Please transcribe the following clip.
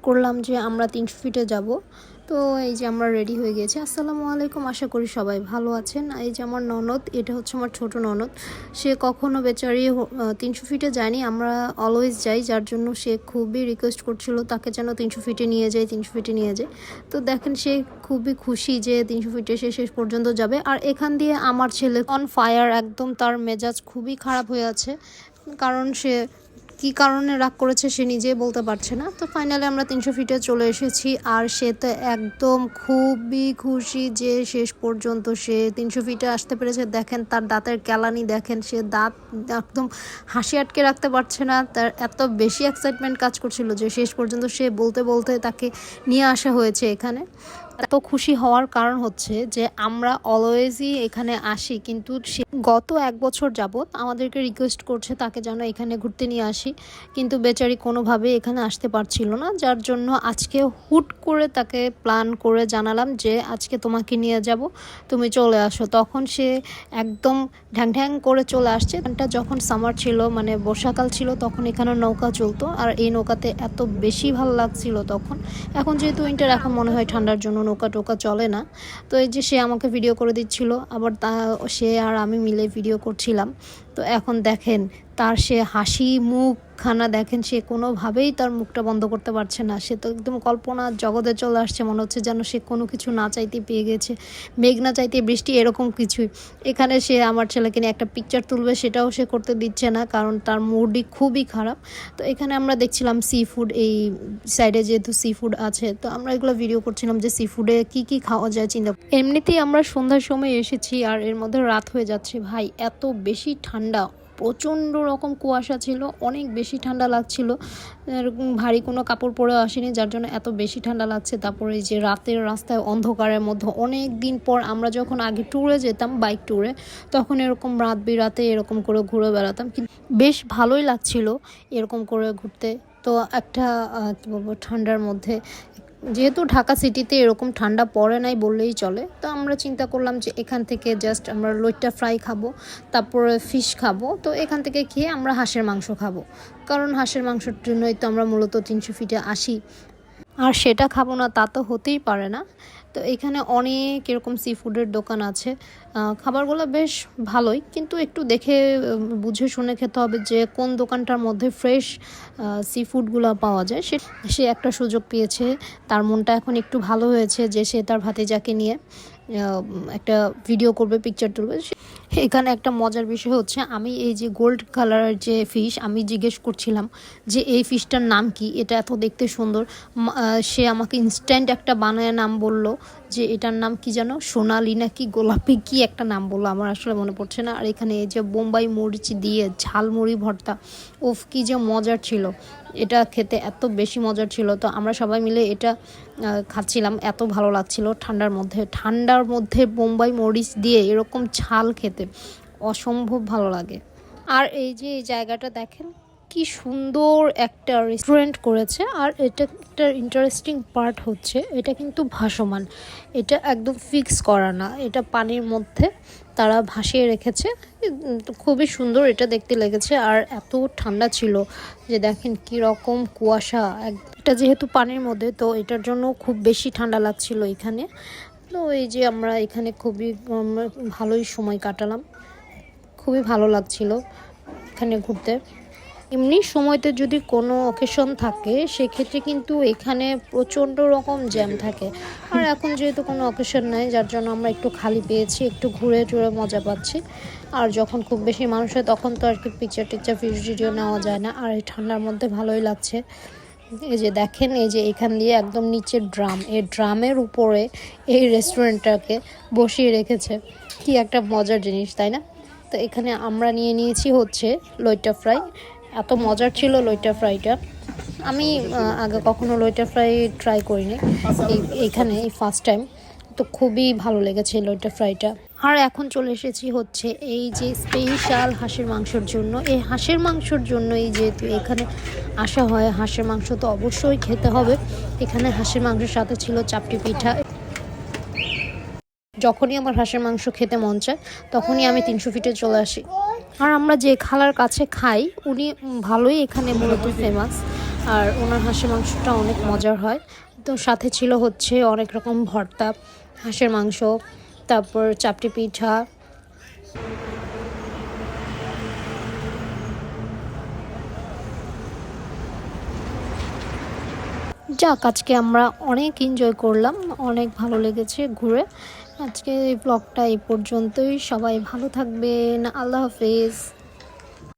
করলাম যে আমরা তিনশো ফিটে যাব। তো এই যে আমরা রেডি হয়ে গেছি। আসসালামু আলাইকুম, আশা করি সবাই ভালো আছেন। এই যে আমার ননদ, এটা হচ্ছে আমার ছোট ননদ। সে কখনো বেচারি তিনশো ফিটে যায়নি। আমরা অলওয়েজ যাই, যার জন্য সে খুবই রিকোয়েস্ট করছিল তাকে যেন তিনশো ফিটে নিয়ে যায় তিনশো ফিটে নিয়ে যায় তো দেখেন, সে খুবই খুশি যে তিনশো ফিটে সে শেষ পর্যন্ত যাবে। আর এখান দিয়ে আমার ছেলে অন ফায়ার একদম তার মেজাজ খুবই খারাপ হয়ে আছে। কারণ সে কি কারণে রাগ করেছে সে নিজে বলতে পারছে না। তো ফাইনালি আমরা তিনশো ফিটে চলে এসেছি আর সে তো একদম খুবই খুশি যে শেষ পর্যন্ত সে তিনশো ফিটে আসতে পেরেছে। দেখেন তার দাঁতের কেলানি দেখেন, সে দাঁত একদম হাসি আটকে রাখতে পারছে না। তার এত বেশি এক্সাইটমেন্ট কাজ করছিল যে শেষ পর্যন্ত সে বলতে বলতে তাকে নিয়ে আসা হয়েছে এখানে। এত খুশি হওয়ার কারণ হচ্ছে যে আমরা অলওয়েজই এখানে আসি, কিন্তু গত এক বছর যাবৎ আমাদেরকে রিকোয়েস্ট করছে তাকে যেন এখানে ঘুরতে নিয়ে আসি, কিন্তু বেচারি কোনোভাবে এখানে আসতে পারছিল না, যার জন্য আজকে হুট করে তাকে প্ল্যান করে জানালাম যে আজকে তোমাকে নিয়ে যাব, তুমি চলে আসো। তখন সে একদম ঢ্যাং ঢ্যাং করে চলে আসছে। যখন সামার ছিল মানে বর্ষাকাল ছিল, তখন এখানে নৌকা চলতো, আর এই নৌকাতে এত বেশি ভালো লাগছিল তখন। এখন যেহেতু উইন্টার এখন মনে হয় ঠান্ডার জন্য নৌকা টোকা চলে না। তো এই যে সে আমাকে ভিডিও করে দিচ্ছিল, আবার তা, সে আর আমি মিলে ভিডিও করছিলাম। তো এখন দেখেন, তার সে হাসি মুখখানা দেখেন, সে কোনোভাবেই তার মুখটা বন্ধ করতে পারছে না। সে তো একদম কল্পনা জগতে চলে আসছে, মনে হচ্ছে যেন সে কোনো কিছু না চাইতে পেয়ে গেছে। মেঘ না চাইতে বৃষ্টি, এরকম কিছুই। এখানে সে আমার ছেলেকে নিয়ে একটা পিকচার তুলবে, সেটাও সে করতে দিচ্ছে না, কারণ তার মুডই খুবই খারাপ। তো এখানে আমরা দেখছিলাম সি ফুড এই সাইডে যেহেতু সি ফুড আছে, তো আমরা এগুলো ভিডিও করছিলাম যে সি ফুডে কী কী খাওয়া যায়, চিন্তা এমনিতেই আমরা সন্ধ্যার সময় এসেছি, আর এর মধ্যে রাত হয়ে যাচ্ছে। ভাই, এত বেশি ঠান্ডা প্রচণ্ড রকম কুয়াশা ছিল, অনেক বেশি ঠান্ডা লাগছিল। এরকম ভারী কোনো কাপড় পরে আসেনি, যার জন্য এত বেশি ঠান্ডা লাগছে। তারপরে যে রাতের রাস্তায় অন্ধকারের মধ্যে অনেক দিন পর আমরা যখন আগে ট্যুরে যেতাম বাইক ট্যুরে তখন এরকম রাত বিরাতে এরকম করে ঘুরে বেড়াতাম। বেশ ভালোই লাগছিল এরকম করে ঘুরতে। তো একটা কী বলব, ঠান্ডার মধ্যে যেহেতু ঢাকা সিটিতে এরকম ঠান্ডা পড়ে নাই বললেই চলে, তো আমরা চিন্তা করলাম যে এখান থেকে জাস্ট আমরা লইট্টা ফ্রাই খাব, তারপরে ফিশ খাব, তো এখান থেকে খেয়ে আমরা হাঁসের মাংস খাব। কারণ হাঁসের মাংসের জন্যই তো আমরা মূলত তিনশো ফিটে আসি। আর সেটা খাব না, তা তো হতেই পারে না। তো এখানে অনেক এরকম সি ফুডের দোকান আছে। খাবারগুলো বেশ ভালোই, কিন্তু একটু দেখে বুঝে শুনে খেতে হবে যে কোন দোকানটার মধ্যে ফ্রেশ সি ফুডগুলো পাওয়া যায়। সে সে একটা সুযোগ পেয়েছে, তার মনটা এখন একটু ভালো হয়েছে যে সে তার ভাতিজাকে নিয়ে একটা ভিডিও করবে পিকচার তুলবে। এখানে একটা মজার বিষয় হচ্ছে, আমি এই যে গোল্ড কালারের যে ফিশ আমি জিজ্ঞেস করছিলাম যে এই ফিশটার নাম কি? এটা এত দেখতে সুন্দর। সে আমাকে ইনস্ট্যান্ট একটা বানায় নাম বলল যে এটার নাম কি যেন? সোনালি নাকি গোলাপি, কি একটা নাম বলল আমার আসলে মনে পড়ছে না। আর এখানে এই যে বোম্বাই মরিচ দিয়ে ঝালমুড়ি ভর্তা ওফ কি যে মজার ছিল। এটা খেতে এত বেশি মজার ছিল। তো আমরা সবাই মিলে এটা খাচ্ছিলাম। এত ভালো লাগছিল ঠান্ডার মধ্যে। ঠান্ডার মধ্যে বোম্বাই মরিচ দিয়ে এরকম ঝাল খেতে অসম্ভব ভালো লাগে। আর এই যে এই জায়গাটা দেখেন কি সুন্দর একটা রেস্টুরেন্ট করেছে আর এটা একটা ইন্টারেস্টিং পার্ট হচ্ছে, এটা কিন্তু ভাসমান। এটা একদম ফিক্স করা না, এটা পানির মধ্যে তারা ভাসিয়ে রেখেছে। খুবই সুন্দর এটা দেখতে লেগেছে আর এত ঠান্ডা ছিল যে দেখেন কি রকম কুয়াশা। এটা যেহেতু পানির মধ্যে, তো এটার জন্য খুব বেশি ঠান্ডা লাগছিল এখানে। তো এই যে আমরা এখানে খুবই ভালোই সময় কাটালাম। খুবই ভালো লাগছিল এখানে ঘুরতে। এমনি সময়তে যদি কোনো অকেশন থাকে, সেক্ষেত্রে কিন্তু এখানে প্রচণ্ড রকম জ্যাম থাকে। আর এখন যেহেতু কোনো অকেশন নাই, যার জন্য আমরা একটু খালি পেয়েছি, একটু ঘুরে টুরে মজা পাচ্ছি। আর যখন খুব বেশি মানুষ হয়, তখন তো আর কি পিকচার টিকচার ভিডিও নেওয়া যায় না। আর এই ঠান্ডার মধ্যে ভালোই লাগছে। এই যে দেখেন, এই যে এখান দিয়ে একদম নিচের ড্রাম। এই ড্রামের উপরে এই রেস্টুরেন্টটাকে বসিয়ে রেখেছে। কি একটা মজার জিনিস, তাই না? তো এখানে আমরা নিয়ে নিয়েছি হচ্ছে লইটা ফ্রাই। এত মজার ছিল লইটা ফ্রাইটা। আমি আগে কখনো লইটা ফ্রাই ট্রাই করিনি, এই, এইখানে, এই ফার্স্ট টাইম তো খুবই ভালো লেগেছে লইটা ফ্রাইটা। আর এখন চলে এসেছি হচ্ছে এই যে স্পেশাল হাঁসের মাংসর জন্য। এই হাঁসের মাংসর জন্যই যেহেতু এখানে আসা হয়, হাঁসের মাংস তো অবশ্যই খেতে হবে। এখানে হাঁসের মাংসের সাথে ছিল চাপটি পিঠা। যখনই আমার হাঁসের মাংস খেতে মন চায়, তখনই আমি তিনশো ফিটে চলে আসি। আর আমরা যে খালার কাছে খাই, উনি ভালোই এখানে মূলত ফেমাস আর ওনার হাঁসের মাংসটা অনেক মজার হয়। তো সাথে ছিল হচ্ছে অনেক রকম ভর্তা, হাঁসের মাংস, তারপর চাপটি পিঠা। যাক, আজকে আমরা অনেক এনজয় করলাম, অনেক ভালো লেগেছে ঘুরে। আজকে এই ব্লগটা এই পর্যন্তই। সবাই ভালো থাকবেন। আল্লাহ হাফেজ।